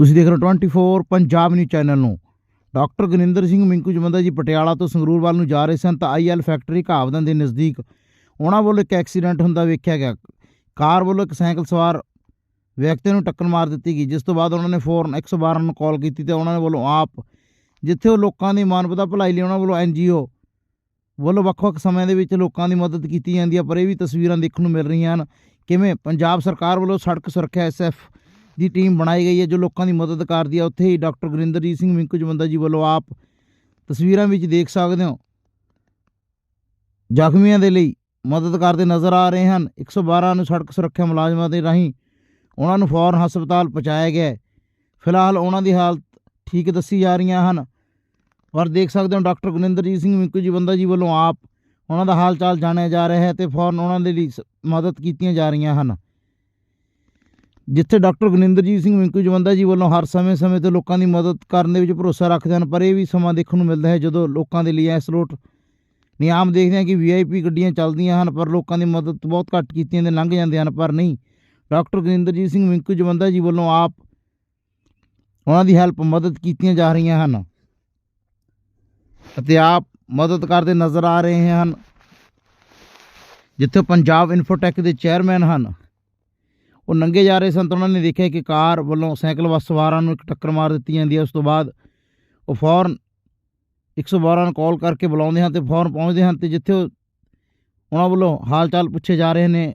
ਤੁਸੀਂ ਦੇਖ ਰਹੇ ਹੋ 24 ਪੰਜਾਬ ਨਿਊਜ਼ ਚੈਨਲ ਨੂੰ। ਡਾਕਟਰ ਗਨਿੰਦਰ ਸਿੰਘ ਮਿੰਕੂ ਜਮੰਦਾ ਜੀ ਪਟਿਆਲਾ ਤੋਂ ਸੰਗਰੂਰ ਵੱਲ ਨੂੰ ਜਾ ਰਹੇ ਸਨ ਤਾਂ ਆਈਐਲ ਫੈਕਟਰੀ ਘਾਵਦਨ ਦੇ ਨਜ਼ਦੀਕ ਉਹਨਾਂ ਵੱਲੋਂ ਇੱਕ ਐਕਸੀਡੈਂਟ ਹੁੰਦਾ ਵੇਖਿਆ ਗਿਆ। ਕਾਰ ਵੱਲੋਂ ਇੱਕ ਸਾਈਕਲ ਸਵਾਰ ਵਿਅਕਤੀ ਨੂੰ ਟੱਕਰ ਮਾਰ ਦਿੱਤੀ ਗਈ, ਜਿਸ ਤੋਂ ਬਾਅਦ ਉਹਨਾਂ ਨੇ ਫੌਰਨ 112 ਨੂੰ ਕਾਲ ਕੀਤੀ ਤੇ ਉਹਨਾਂ ਨੇ ਵੱਲੋਂ ਆਪ, ਜਿੱਥੇ ਉਹ ਲੋਕਾਂ ਦੀ ਮਾਨਵਤਾ ਭਲਾਈ ਲਈ ਉਹਨਾਂ ਵੱਲੋਂ ਐਨਜੀਓ ਵੱਲੋਂ ਵੱਖ-ਵੱਖ ਸਮਿਆਂ ਦੇ ਵਿੱਚ ਲੋਕਾਂ ਦੀ ਮਦਦ ਕੀਤੀ ਜਾਂਦੀ ਹੈ ਪਰ ਇਹ ਵੀ ਤਸਵੀਰਾਂ ਦੇਖਣ ਨੂੰ ਮਿਲ ਰਹੀਆਂ ਹਨ। ਕਿਵੇਂ ਪੰਜਾਬ ਸਰਕਾਰ ਵੱਲੋਂ ਸੜਕ ਸੁਰੱਖਿਆ ਐਸਐਫ ਦੀ ਟੀਮ ਬਣਾਈ ਗਈ ਹੈ, ਜੋ ਲੋਕਾਂ ਦੀ ਮਦਦ ਕਰਦੀ ਹੈ। ਉੱਥੇ ਹੀ ਡਾਕਟਰ ਗੁਰਿੰਦਰਜੀਤ ਸਿੰਘ ਮਿੰਕੂ ਜਵੰਦਾ ਜੀ ਵੱਲੋਂ ਆਪ ਤਸਵੀਰਾਂ ਵਿੱਚ ਦੇਖ ਸਕਦੇ ਹੋ। ਜ਼ਖਮੀਆਂ ਦੇ ਲਈ ਮਦਦ ਕਰਦੇ ਨਜ਼ਰ ਆ ਰਹੇ ਹਨ। 112 ਨੂੰ ਸੜਕ ਸੁਰੱਖਿਆ ਮੁਲਾਜ਼ਮਾਂ ਦੇ ਰਾਹੀਂ ਉਹਨਾਂ ਨੂੰ ਫੌਰਨ ਹਸਪਤਾਲ ਪਹੁੰਚਾਇਆ ਗਿਆ ਫਿਲਹਾਲ ਉਹਨਾਂ ਦੀ ਹਾਲਤ ਠੀਕ ਦੱਸੀ ਜਾ ਰਹੀਆਂ ਹਨ। ਪਰ ਦੇਖ ਸਕਦੇ ਹੋ, ਡਾਕਟਰ ਗੁਰਿੰਦਰਜੀਤ ਸਿੰਘ ਮਿੰਕੂ ਜੀ ਬੰਦਾ ਜੀ ਵੱਲੋਂ ਆਪ ਉਹਨਾਂ ਦਾ ਹਾਲ ਚਾਲ ਜਾਣਿਆ ਜਾ ਰਿਹਾ ਹੈ ਤੇ ਫੌਰਨ ਉਹਨਾਂ ਦੇ ਲਈ ਸ- ਮਦਦ ਕੀਤੀਆਂ ਜਾ ਰਹੀਆਂ ਹਨ। ਜਿੱਥੇ ਡਾਕਟਰ ਗਨਿੰਦਰਜੀਤ ਸਿੰਘ ਮਿੰਕੂ ਜਵੰਦਾ ਜੀ ਵੱਲੋਂ ਹਰ ਸਮੇਂ-ਸਮੇਂ ਤੇ ਲੋਕਾਂ ਦੀ ਮਦਦ ਕਰਨ ਦੇ ਵਿੱਚ ਭਰੋਸਾ ਰੱਖਦੇ ਹਨ, ਪਰ ਇਹ ਵੀ ਸਮਾਂ ਦੇਖਣ ਨੂੰ ਮਿਲਦਾ ਹੈ ਜਦੋਂ ਲੋਕਾਂ ਦੇ ਲਈ ਐਸ ਲੋਟ ਨਿਯਮ ਦੇਖਦੇ ਹਾਂ ਕਿ ਵੀਆਈਪੀ ਗੱਡੀਆਂ ਚੱਲਦੀਆਂ ਹਨ, ਪਰ ਲੋਕਾਂ ਦੀ ਮਦਦ ਬਹੁਤ ਘੱਟ ਕੀਤੀਆਂ ਤੇ ਲੰਘ ਜਾਂਦੇ ਹਨ, ਪਰ ਨਹੀਂ। ਡਾਕਟਰ ਗਨਿੰਦਰਜੀਤ ਸਿੰਘ ਮਿੰਕੂ ਜਵੰਦਾ ਜੀ ਵੱਲੋਂ ਆਪ ਉਹਨਾਂ ਦੀ ਹੈਲਪ ਮਦਦ ਕੀਤੀਆਂ ਜਾ ਰਹੀਆਂ ਹਨ ਅਤੇ ਆਪ ਮਦਦ ਕਰਦੇ ਨਜ਼ਰ ਆ ਰਹੇ ਹਨ, ਜਿੱਥੇ ਪੰਜਾਬ ਇਨਫੋਟੈਕ ਦੇ ਚੇਅਰਮੈਨ ਹਨ। ਉਹ ਨੰਗੇ ਜਾ ਰਹੇ ਸਨ ਤਾਂ ਉਹਨਾਂ ਨੇ ਦੇਖਿਆ ਕਿ ਕਾਰ ਵੱਲੋਂ ਸਾਈਕਲ ਵੱਸ ਸਵਾਰਾਂ ਨੂੰ ਇੱਕ ਟੱਕਰ ਮਾਰ ਦਿੱਤੀ ਜਾਂਦੀ ਹੈ। ਉਸ ਤੋਂ ਬਾਅਦ ਉਹ ਫੌਰਨ 112 ਨੂੰ ਕਾਲ ਕਰਕੇ ਬੁਲਾਉਂਦੇ ਹਨ ਤੇ ਫੌਰਨ ਪਹੁੰਚਦੇ ਹਨ ਤੇ ਜਿੱਥੇ ਉਹਨਾਂ ਵੱਲੋਂ ਹਾਲ ਚਾਲ ਪੁੱਛੇ ਜਾ ਰਹੇ ਨੇ।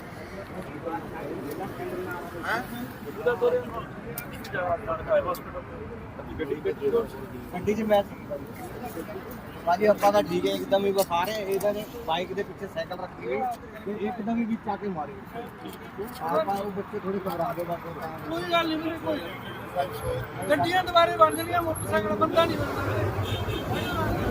ਗੱਡੀ 'ਚ ਮੈਂ ਬਾਜੀ ਆਪਾਂ ਤਾਂ ਠੀਕ ਹੈ, ਇੱਕਦਮ ਹੀ ਬਖਾ ਰਹੇ ਇਹਦਾ ਨੇ ਬਾਈਕ ਦੇ ਪਿੱਛੇ ਸਾਈਕਲ ਰੱਖੀ ਹੋਈ ਤੇ ਇੱਕਦਮ ਹੀ ਵਿੱਚ ਆ ਕੇ ਮਾਰੀ। ਆਪਾਂ ਉਹ ਬੱਚੇ ਥੋੜੇ ਘਬਰਾ ਗਏ ਬਾਕੀ ਕੋਈ ਗੱਲ ਨਹੀਂ ਕੋਈ ਗੱਡੀਆਂ ਦੁਬਾਰੇ ਬਣ ਜਾਣੀਆਂ, ਮੋਟਰਸਾਈਕਲ ਬੰਦਾ ਨਹੀਂ ਬਣਦਾ।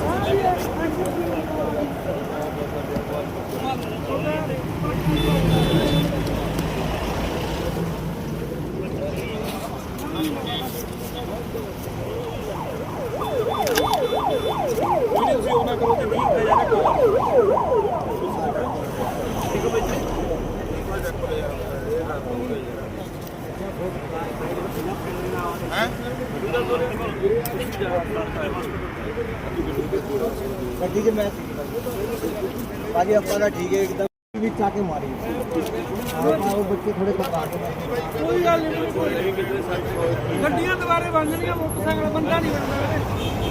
ਗੱਡੀ 'ਚ ਮੈਂ ਬਾਜੀ ਆਪਾਂ ਤਾਂ ਠੀਕ ਹੈ ਇੱਕਦਮ ਵਿੱਚ ਆ ਕੇ ਮਾਰੀ ਆਪਾਂ ਉਹ ਬੱਚੇ ਥੋੜੇ ਘਬਰਾ ਕੋਈ ਗੱਲ ਨਹੀਂ ਗੱਡੀਆਂ ਦੁਬਾਰੇ ਬਣ ਜਾਣੀਆਂ ਮੋਟਰਸਾਈਕਲ ਬੰਦਾ ਨਹੀਂ ਬਣਦਾ।